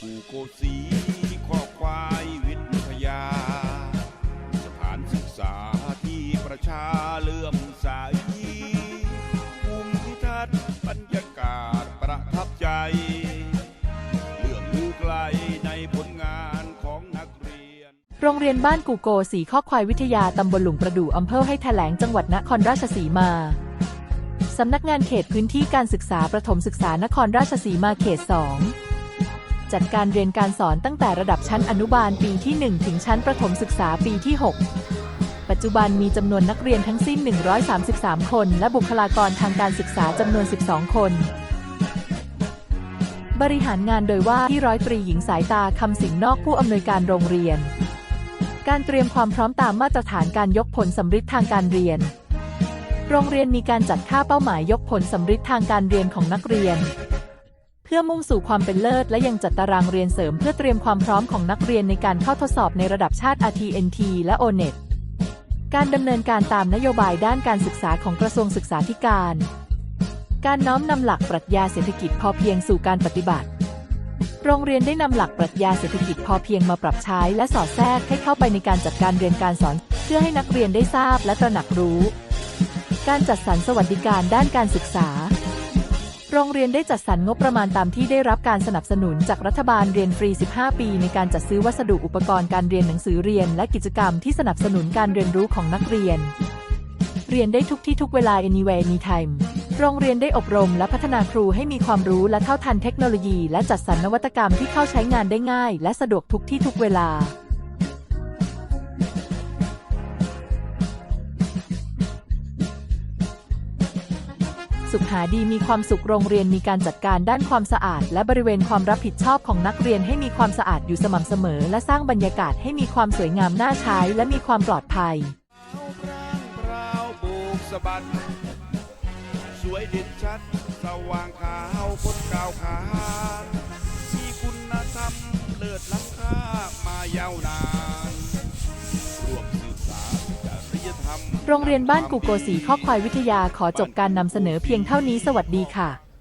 กูโกสีข้อควายวิทยา สถานศึกษาที่ประชาเลื่อมใสภูมิทัศน์บรรยากาศประทับใจเรื่องลือไกลในผลงานของนักเรียน โรงเรียนบ้านกูโกสีข้อควายวิทยาตำบลหลุงประดู่อำเภอให้แถลงจังหวัดนครราชสีมาสำนักงานเขตพื้นที่การศึกษาประถมศึกษานครราชสีมาเขต 2 จัดการเรียนการสอนตั้งแต่ระดับชั้นอนุบาลปีที่ 1 ถึงชั้นประถมศึกษาปีที่ 6 ปัจจุบันมีจำนวนนักเรียนทั้งสิ้น 133 คน และบุคลากรทางการศึกษาจำนวน 12 คน บริหารงานโดยว่าที่ร้อยตรีหญิงสายตาคำสิงนอกผู้อำนวยการโรงเรียน การเตรียมความพร้อมตามมาตรฐานการยกผลสำฤทธิ์ทางการเรียน โรงเรียนมีการจัดค่าเป้าหมายยกผลสำฤทธิ์ทางการเรียนของนักเรียน พื่อมุ่งสู่ความเป็นเลิศ และยังจัดตารางเรียนเสริมเพื่อเตรียมความพร้อมของนักเรียนในการเข้าทดสอบในระดับชาติ RTNT และ ONET การดำเนินการตามนโยบายด้านการศึกษาของกระทรวงศึกษาธิการ การน้อมนำหลักปรัชญาเศรษฐกิจพอเพียงสู่การปฏิบัติ โรงเรียนได้นำหลักปรัชญาเศรษฐกิจพอเพียงมาปรับใช้และสอดแทรกให้เข้าไปในการจัดการเรียนการสอน เพื่อให้นักเรียนได้ทราบและตระหนักรู้ การจัดสรรสวัสดิการด้านการศึกษา โรงเรียนได้จัดสรรงบประมาณตามที่ได้รับการสนับสนุนจากรัฐบาลเรียนฟรี 15 ปี ในการจัดซื้อวัสดุอุปกรณ์การเรียนหนังสือเรียน และกิจกรรมที่สนับสนุนการเรียนรู้ของนักเรียน เรียนได้ทุกที่ทุกเวลา anywhere anytime โรงเรียนได้อบรมและพัฒนาครูให้มีความรู้และเท่าทันเทคโนโลยี และจัดสรรนวัตกรรมที่เข้าใช้งานได้ง่าย และสะดวกทุกที่ทุกเวลา สุขหาดีมีความสุขโรงเรียนมีการจัดการด้านความสะอาด และบริเวณความรับผิดชอบของนักเรียนให้มีความสะอาดอยู่สม่ำเสมอ และสร้างบรรยากาศให้มีความสวยงามน่าใช้ และมีความปลอดภัยเอาพรางพราวโบกสบัดสวยเด่นชัด สว่างขาวพ้นกาวขามีคุณธรรมเลิศล้ำค่ามายาวนาน โรงเรียนบ้านกูโกสีข้อควายวิทยาขอจบการนำเสนอเพียงเท่านี้สวัสดีค่ะ